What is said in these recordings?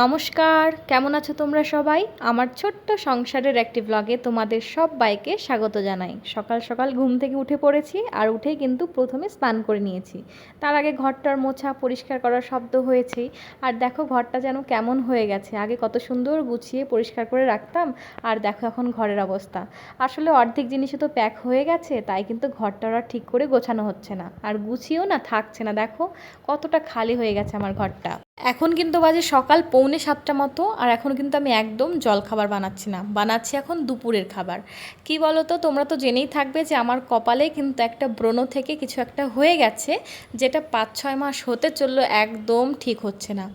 নমস্কার, কেমন আছো তোমরা সবাই? আমার ছোট্ট সংসারের একটি ব্লগে তোমাদের সব বাইকে স্বাগত জানাই। সকাল সকাল ঘুম থেকে উঠে পড়েছি আর উঠেই কিন্তু প্রথমে স্নান করে নিয়েছি। তার আগে ঘরটার মোছা পরিষ্কার করার শব্দ হয়েছেই আর দেখো ঘরটা যেন কেমন হয়ে গেছে। আগে কত সুন্দর গুছিয়ে পরিষ্কার করে রাখতাম আর দেখো এখন ঘরের অবস্থা। আসলে অর্ধেক জিনিসই তো প্যাক হয়ে গেছে, তাই কিন্তু ঘরটা আর ঠিক করে গোছানো হচ্ছে না। আর গুছিয়েও না থাকছে না, দেখো কতটা খালি হয়ে গেছে আমার ঘরটা। এখন কিন্তু বাজে সকাল পৌনে সাতটা মতো, আর এখন কিন্তু আমি একদম জল খাবার বানাচ্ছি না। বানাচ্ছি এখন দুপুরের খাবার। কি বলো তো তোমরা তো জেনেই থাকবে যে আমার কপালে কিন্তু একটা ব্রণ থেকে কিছু একটা হয়ে গেছে, যেটা পাঁচ ছয় মাস হতে চলল, একদম ঠিক হচ্ছে না।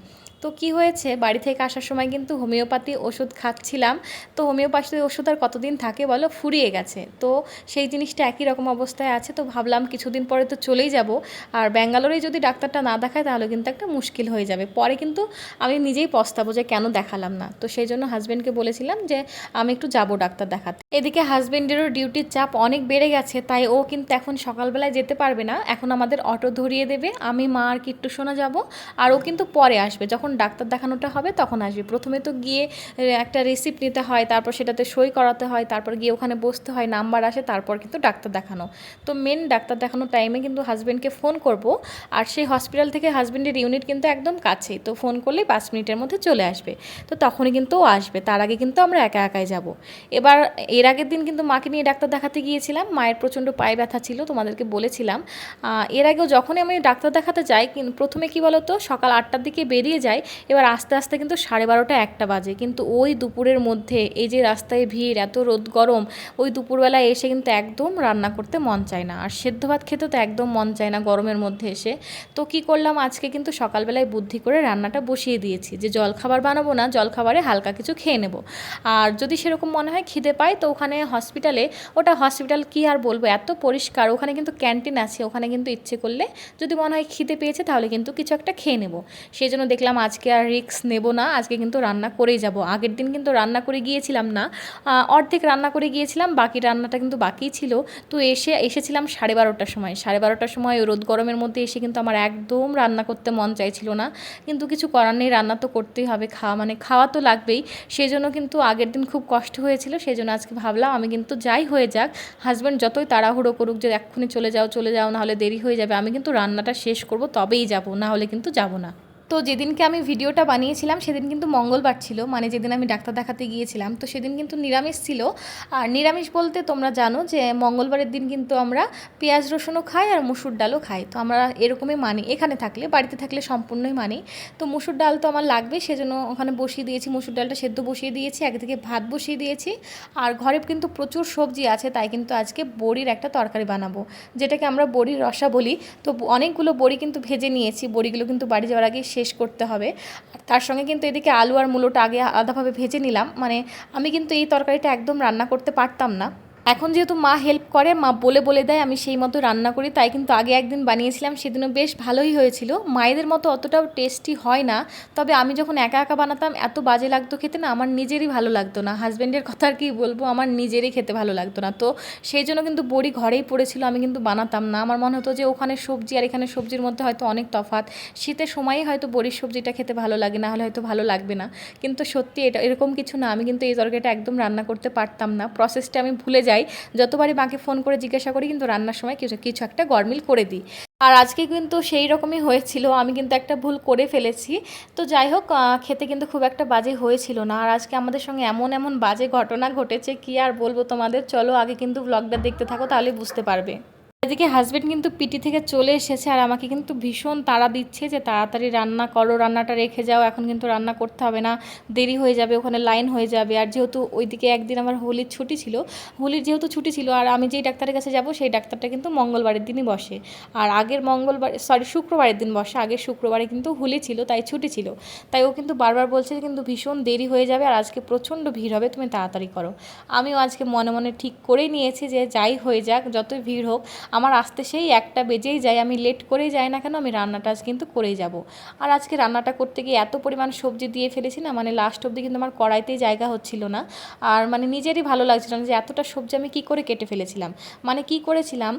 তো কি হয়েছে? বাড়ি থেকে আসার সময় কিন্তু হোমিওপ্যাথি ওষুধ খাচ্ছিলাম। তো হোমিওপ্যাথি ওষুধ আর কতদিন থাকে বলো? ফুরিয়ে গেছে। তো সেই জিনিসটা একই রকম অবস্থায় আছে। তো ভাবলাম কিছুদিন পরে তো চলেই যাব। আর ব্যাঙ্গালোরেই যদি ডাক্তারটা না দেখায় তাহলে কিন্তু একটা মুশকিল হয়ে যাবে। পরে কিন্তু আমি নিজেই পস্তাবো যে কেন দেখালাম না। তো সেই জন্য হাজব্যান্ডকে বলেছিলাম যে, আমি একটু যাব ডাক্তার দেখাতে। এদিকে হাজব্যান্ডেরও ডিউটির চাপ অনেক বেড়ে গেছে। তাই ও কিন্তু এখন সকালবেলায় যেতে পারবে না। এখন আমাদের অটো ধরিয়ে দেবে। আমি, মা আর কিট্টু শোনা যাব। আর ও কিন্তু পরে আসবে। যখন ডাক্তার দেখানোটা হবে, তখন আসবে। প্রথমে তো গিয়ে একটা রিসিপ্ট নিতে হয়, তারপর সেটাতে সই করাতে হয়, তারপর গিয়ে ওখানে বসতে হয় নাম্বার আসে, তারপর কিন্তু ডাক্তার দেখানো। তো মেন ডাক্তার দেখানোর টাইমে কিন্তু হাজব্যান্ডকে ফোন করব, আর সেই হসপিটাল থেকে হাজব্যান্ডের ইউনিট কিন্তু একদম কাছেই, তো ফোন করলেই পাঁচ মিনিটের মধ্যে চলে আসবে। তো তখনই কিন্তু ও আসবে, তার আগে কিন্তু আমরা একা একাই যাব। এবার, এর আগের দিন কিন্তু মাকে নিয়ে ডাক্তার দেখাতে গিয়েছিলাম, মায়ের প্রচণ্ড পায়ে ব্যথা ছিল, তোমাদেরকে বলেছিলাম। এর আগেও যখনই আমি ডাক্তার দেখাতে যাই প্রথমে কি বলতো, সকাল আটটার দিকে বেরিয়ে যাই এবার আস্তে আস্তে কিন্তু সাড়ে বারোটা একটা বাজে। কিন্তু ওই দুপুরের মধ্যে এই যে রাস্তায় ভিড়, এত রোদ গরম, ওই দুপুরবেলায় এসে কিন্তু একদম রান্না করতে মন চায় না। আর সেদ্ধ ভাত খেতে তো একদম মন চায় না গরমের মধ্যে এসে। তো কি করলাম, আজকে কিন্তু সকালবেলায় বুদ্ধি করে রান্নাটা বসিয়ে দিয়েছি যে জলখাবার বানাবো না, জলখাবারে হালকা কিছু খেয়ে নেব। আর যদি সেরকম মনে হয় খিদে পাই তো ওখানে হসপিটালে, ওটা হসপিটাল কি আর বলব, এত পরিষ্কার, ওখানে কিন্তু ক্যান্টিন আছে, ওখানে কিন্তু ইচ্ছে করলে যদি মনে হয় খিদে পেয়েছে তাহলে কিন্তু কিছু একটা খেয়ে নেব। সেই জন্য দেখলাম আজকে আর রিস্ক নেব না, আজকে কিন্তু রান্না করেই যাব। আগের দিন কিন্তু রান্না করে গিয়েছিলাম না অর্ধেক রান্না করে গিয়েছিলাম, বাকি রান্নাটা কিন্তু বাকি ছিল। তো এসে, এসেছিলাম সাড়ে বারোটার সময়। সাড়ে বারোটার সময় রোদ গরমের মধ্যে এসে কিন্তু আমার একদম রান্না করতে মন চাইছিল না। কিন্তু কিছু করার নেই, রান্না তো করতেই হবে, খাওয়া মানে খাওয়া তো লাগবেই। সেই জন্য কিন্তু আগের দিন খুব কষ্ট হয়েছিল সেই জন্য আজকে ভাবলাম আমি কিন্তু যাই হয়ে যাক। হাজব্যান্ড যতই তাড়াহুড়ো করুক যে এক্ষুনি চলে যাও চলে যাও, নাহলে দেরি হয়ে যাবে, আমি কিন্তু রান্নাটা শেষ করব, তবেই যাব না হলে কিন্তু যাব না। তো যেদিনকে আমি ভিডিওটা বানিয়েছিলাম, সেদিন কিন্তু মঙ্গলবার ছিল। মানে যেদিন আমি ডাক্তার দেখাতে গিয়েছিলাম, তো সেদিন কিন্তু নিরামিষ ছিল। আর নিরামিষ বলতে তোমরা জানো যে, মঙ্গলবারের দিন কিন্তু আমরা পেঁয়াজ রসুনও খাই আর মুসুর ডালও খাই। তো আমরা এরকমই মানি, এখানে থাকলে, বাড়িতে থাকলে সম্পূর্ণই মানি। তো মুসুর ডাল তো আমার লাগবে, সেজন্য ওখানে বসিয়ে দিয়েছি, মুসুর ডালটা সেদ্ধ বসিয়ে দিয়েছি থেকে ভাত বসিয়ে দিয়েছি। আর ঘরে কিন্তু প্রচুর সবজি আছে, তাই কিন্তু আজকে বড়ির একটা তরকারি বানাবো, যেটাকে আমরা বড়ির রসা বলি। তো অনেকগুলো বড়ি কিন্তু ভেজে নিয়েছি, বড়িগুলো কিন্তু বাড়ি যাওয়ার আগে শেষ করতে হবে। তার সঙ্গে কিন্তু এদিকে আলু আর মূলোটা আগে আলাদাভাবে ভেজে নিলাম। মানে আমি কিন্তু এই তরকারিটা একদম রান্না করতে পারতাম না। এখন যেহেতু মা হেল্প করে, মা বলে বলে দেয়, আমি সেই মতো রান্না করি, তাই কিন্তু আগে একদিন বানিয়েছিলাম, সেদিনও বেশ ভালোই হয়েছিল। মায়েদের মতো অতটাও টেস্টি হয় না, তবে আমি যখন একা একা বানাতাম, এত বাজে লাগতো খেতে না, আমার নিজেরই ভালো লাগতো না। হাজব্যান্ডের কথা আর কি বলব, আমার নিজেরই খেতে ভালো লাগতো না। তো সেই জন্য কিন্তু বড়ি ঘরেই পড়েছিল, আমি কিন্তু বানাতাম না। আমার মনে হতো যে ওখানে সবজি আর এখানে সবজির মধ্যে হয়তো অনেক তফাৎ। শীতের সময়ই হয়তো বড়ির সবজিটা খেতে ভালো লাগে, না হলে হয়তো ভালো লাগবে না। কিন্তু সত্যি এটা এরকম কিছু না, আমি কিন্তু এই তরকারিটা একদম রান্না করতে পারতাম না। প্রসেসটা আমি ভুলে যাই। যতবারই মাকে ফোন করে জিজ্ঞাসা করি কিন্তু রান্নার সময় কিছু কিছু একটা গরমিল করে দিই। আর আজকে কিন্তু সেই রকমই হয়েছিল, আমি কিন্তু একটা ভুল করে ফেলেছি। তো যাই হোক খেতে কিন্তু খুব একটা বাজে হয়েছিল না। আর আজকে আমাদের সঙ্গে এমন এমন বাজে ঘটনা ঘটেছে, কি আর বলব তোমাদের? চলো আগে কিন্তু ব্লগটা দেখতে থাকো, তাহলে বুঝতে পারবে। এদিকে হাজব্যান্ড কিন্তু পিটি থেকে চলে এসেছে আর আমাকে কিন্তু ভীষণ তাড়া দিচ্ছে যে তাড়াতাড়ি রান্না করো, রান্নাটা রেখে যাও, এখন কিন্তু রান্না করতে হবে না, দেরি হয়ে যাবে, ওখানে লাইন হয়ে যাবে। আর যেহেতু ওইদিকে একদিন আমার হোলির ছুটি ছিল, হোলির যেহেতু ছুটি ছিল আর আমি যেই ডাক্তারের কাছে যাব সেই ডাক্তারটা কিন্তু মঙ্গলবারের দিনই বসে। আর আগের মঙ্গলবার সরি শুক্রবারের দিন বসে, আগের শুক্রবারে কিন্তু হোলি ছিল, তাই ছুটি ছিল। তাই ও কিন্তু বারবার বলছে কিন্তু ভীষণ দেরি হয়ে যাবে আর আজকে প্রচণ্ড ভিড় হবে, তুমি তাড়াতাড়ি করো। আমিও আজকে মনে মনে ঠিক করেই নিয়েছি যে যাই হয়ে যাক, যতই ভিড় হোক আমার আসতে সেই একটা বেজেই যায়, আমি লেট করেই যাই না কেন, আমি রান্নাটা আজ কিন্তু করেই যাব। আর আজকে রান্নাটা করতে গিয়ে এত পরিমাণ সবজি দিয়ে ফেলেছি না মানে লাস্ট অবধি কিন্তু আমার কড়াইতেই জায়গা হচ্ছিল না। আর মানে নিজেরই ভালো লাগছিল না যে এতটা সবজি আমি কী করে কেটে ফেলেছিলাম। মানে কি করেছিলাম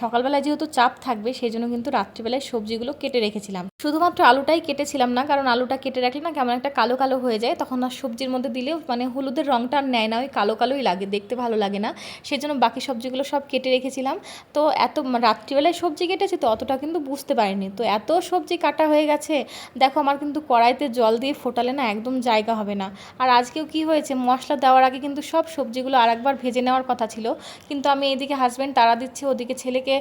সকালবেলায় যেহেতু চাপ থাকবে সেই জন্য কিন্তু রাত্রিবেলায় সবজিগুলো কেটে রেখেছিলাম। শুধুমাত্র আলুটাই কেটেছিলাম না, কারণ আলুটা কেটে রাখলে না কেমন একটা কালো কালো হয়ে যায়, তখন আর সবজির মধ্যে দিলেও মানে হলুদের রঙটা আর নেয় না, ওই কালো কালোই লাগে, দেখতে ভালো লাগে না। সেই জন্য বাকি সবজিগুলো সব কেটে রেখেছিলাম। তো এত রাত্রিবেলায় সবজি কেটেছি তো অতটা কিন্তু বুঝতে পারিনি। তো এত সবজি কাটা হয়ে গেছে, দেখো আমার কিন্তু কড়াইতে জল দিয়ে ফোটালে না একদম জায়গা হবে না। আর আজকেও কি হয়েছে, মশলা দেওয়ার আগে কিন্তু সব সবজিগুলো আরেকবার ভেজে নেওয়ার কথা ছিল। কিন্তু আমি এদিকে হাজব্যান্ড তারা দিচ্ছে, ওদিকে ছেলেকে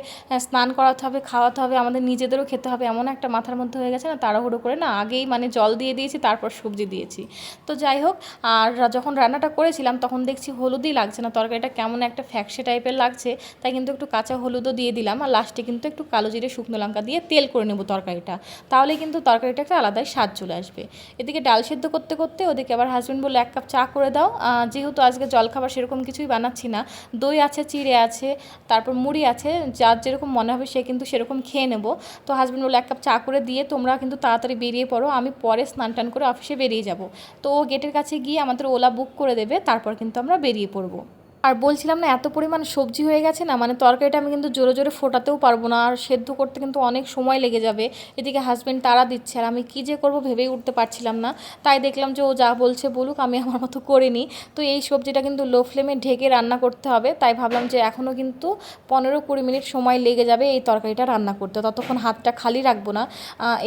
স্নান করাতে হবে, খাওয়াতে হবে, আমাদের নিজেদেরও খেতে হবে, এমন একটা মাথার মধ্যে হয়ে গেছে না, তাড়াহুড়ো করে না আগেই মানে জল দিয়ে দিয়েছি, তারপর সবজি দিয়েছি। তো যাই হোক, আর যখন রান্নাটা করেছিলাম তখন দেখছি হলুদই লাগছে না, তরকারিটা কেমন একটা ফ্যাকসে টাইপের লাগছে, তাই কিন্তু একটু কাঁচা হলুদও দিয়ে দিলাম আর লাস্টে কিন্তু একটু কালো জিরে শুকনো লঙ্কা দিয়ে তেল করে নেব তরকারিটা। তাহলে কিন্তু তরকারিটা একটা আলাদাই স্বাদ চলে আসবে। এদিকে ডাল সেদ্ধ করতে করতে ওদিকে আবার হাজব্যান্ড বলে এক কাপ চা করে দাও। যেহেতু আজকে জলখাবার সেরকম কিছুই বানাচ্ছি না, দই আছে, চিড়ে আছে, তারপর মুড়ি আছে, যার যেরকম মনে হবে সে কিন্তু সেরকম খেয়ে নেব। তো হাজব্যান্ড বলে এক কাপ চা করে দিয়ে তোমরা কিন্তু তাড়াতাড়ি বেরিয়ে পড়ো, আমি পরে স্নান টান করে অফিসে বেরিয়ে যাব। তো ও গেটের কাছে গিয়ে আমাদের ওলা বুক করে দেবে, তারপর কিন্তু আমরা বেরিয়ে পড়ব। আর বলছিলাম না, এত পরিমাণ সবজি হয়ে গেছে না মানে তরকারিটা আমি কিন্তু জোরে জোরে ফোটাতেও পারব না, আর সেদ্ধ করতে কিন্তু অনেক সময় লেগে যাবে। এদিকে হাজব্যান্ড তারা দিচ্ছে, আর আমি কী যে করব ভেবেই উঠতে পারছিলাম না। তাই দেখলাম যে ও যা বলছে বলুক, আমি আমার মতো করে নিই তো এই সবজিটা কিন্তু লো ফ্লেমে ঢেকে রান্না করতে হবে, তাই ভাবলাম যে এখনও কিন্তু পনেরো কুড়ি মিনিট সময় লেগে যাবে এই তরকারিটা রান্না করতে। ততক্ষণ হাতটা খালি রাখব না।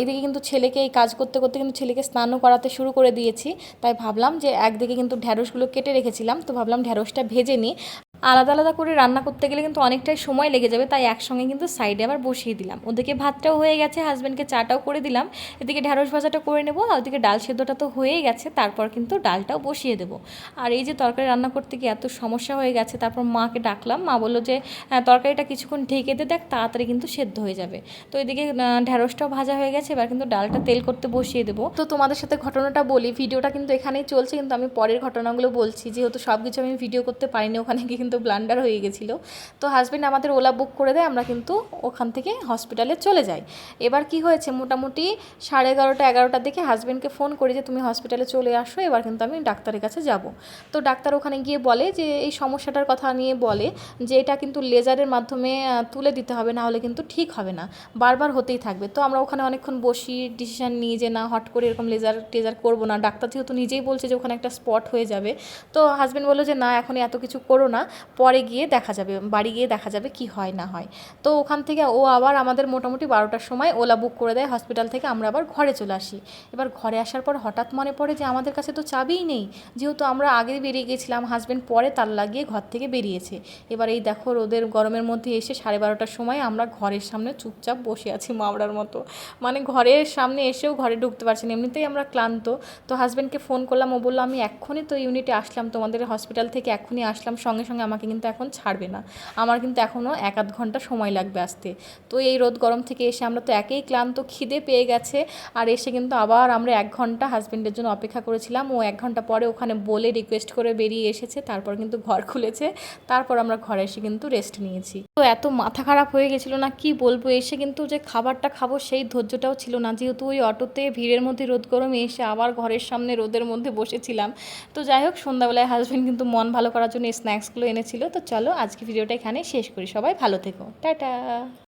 এদিকে কিন্তু ছেলেকে এই কাজ করতে করতে কিন্তু ছেলেকে স্নানও করাতে শুরু করে দিয়েছি। তাই ভাবলাম যে একদিকে কিন্তু ঢ্যাঁড়সগুলো কেটে রেখেছিলাম, তো ভাবলাম ঢ্যাঁড়সটা ভেজে নিই আলাদা আলাদা করে রান্না করতে গেলে কিন্তু অনেকটাই সময় লেগে যাবে তাই একসঙ্গে কিন্তু সাইডে আবার বসিয়ে দিলাম। ওদিকে ভাতটাও হয়ে গেছে হাজব্যান্ডকে চাটাও করে দিলাম। এদিকে ঢ্যাঁড়স ভাজাটা করে নেব আর ওদিকে ডাল সেদ্ধটা তো হয়েই গেছে তারপর কিন্তু ডালটাও বসিয়ে দেবো। আর এই যে তরকারি রান্না করতে গিয়ে এত সমস্যা হয়ে গেছে তারপর মাকে ডাকলাম মা বলল যে "হ্যাঁ, তরকারিটা কিছুক্ষণ ঢেকে দে দেখ তাড়াতাড়ি কিন্তু সেদ্ধ হয়ে যাবে। তো এদিকে ঢ্যাঁড়সটাও ভাজা হয়ে গেছে এবার কিন্তু ডালটা তেল করতে বসিয়ে দেবো। তো তোমাদের সাথে ঘটনাটা বলি ভিডিওটা কিন্তু এখানেই চলছে কিন্তু আমি পরের ঘটনাগুলো বলছি যেহেতু সব কিছু আমি ভিডিও করতে পারিনি ওখানে গিয়ে কিন্তু ব্লান্ডার হয়ে গেছিল। তো হাজব্যান্ড আমাদের ওলা বুক করে দেয়, আমরা কিন্তু ওখান থেকে হসপিটালে চলে যাই। এবার কি হয়েছে? মোটামুটি সাড়ে এগারোটা, এগারোটার দিকে হাজব্যান্ডকে ফোন করি যে, তুমি হসপিটালে চলে আসো, এবার কিন্তু আমি ডাক্তারের কাছে যাব। তো ডাক্তার ওখানে গিয়ে বলে যে, এই সমস্যাটার কথা নিয়ে বলে যে, এটা কিন্তু লেজারের মাধ্যমে তুলে দিতে হবে, না হলে কিন্তু ঠিক হবে না। বারবার হতেই থাকবে। তো আমরা ওখানে অনেকক্ষণ বসি ডিসিশন নিয়ে যে, না, হট করে এরকম লেজার টেজার করব না। ডাক্তার যেহেতু নিজেই বলছে যে, ওখানে একটা স্পট হয়ে যাবে। তো হাজব্যান্ড বলল যে, না এখন এত কিছু করো না। পরে গিয়ে দেখা যাবে, বাড়ি গিয়ে দেখা যাবে কি হয় না হয়। তো ওখান থেকে ও আবার আমাদের মোটামুটি বারোটার সময় ওলা বুক করে দেয় হসপিটাল থেকে, আমরা আবার ঘরে চলে আসি। এবার ঘরে আসার পর হঠাৎ মনে পড়ে যে আমাদের কাছে তো চাবিই নেই, যেহেতু আমরা আগে বেরিয়ে গেছিলাম হাজব্যান্ড পরে তার লাগিয়ে ঘর থেকে বেরিয়েছে। এবার এই দেখো রোদের গরমের মধ্যে এসে সাড়ে বারোটার সময় আমরা ঘরের সামনে চুপচাপ বসে আছি মামড়ার মতো। মানে ঘরের সামনে এসেও ঘরে ঢুকতে পারছি না, এমনিতেই আমরা ক্লান্ত। তো হাজব্যান্ডকে ফোন করলাম, ও বলল, আমি এক্ষুনি তো ইউনিটে আসলাম, তোমাদের হসপিটাল থেকে এক্ষুনি আসলাম, সঙ্গে সঙ্গে আমাকে কিন্তু এখন ছাড়বে না। আমার কিন্তু এখনও এক আধ ঘণ্টা সময় লাগবে আসতে। তো এই রোদ গরম থেকে এসে আমরা তো একেই ক্লান্ত, খিদে পেয়ে গেছে। আর এসে কিন্তু আবার আমরা এক ঘণ্টা হাজব্যান্ডের জন্য অপেক্ষা করেছিলাম। ও এক ঘণ্টা পরে ওখানে বলে রিকোয়েস্ট করে বেরিয়ে এসেছে। তারপর কিন্তু ঘর খুলেছে। তারপর আমরা ঘরে এসে কিন্তু রেস্ট নিয়েছি। তো এত মাথা খারাপ হয়ে গেছিল না, কি বলব? এসে কিন্তু যে খাবারটা খাব সেই ধৈর্যটাও ছিল না। যেহেতু ওই অটোতে ভিড়ের মধ্যে রোদ গরমে এসে আবার ঘরের সামনে রোদের মধ্যে বসেছিলাম। তো যাই হোক, সন্ধ্যাবেলায় হাজব্যান্ড কিন্তু মন ভালো করার জন্য স্ন্যাক্সগুলো এনেছিল তো চলো আজকে ভিডিওটা এখানে শেষ করি। সবাই ভালো থেকো। টাটা!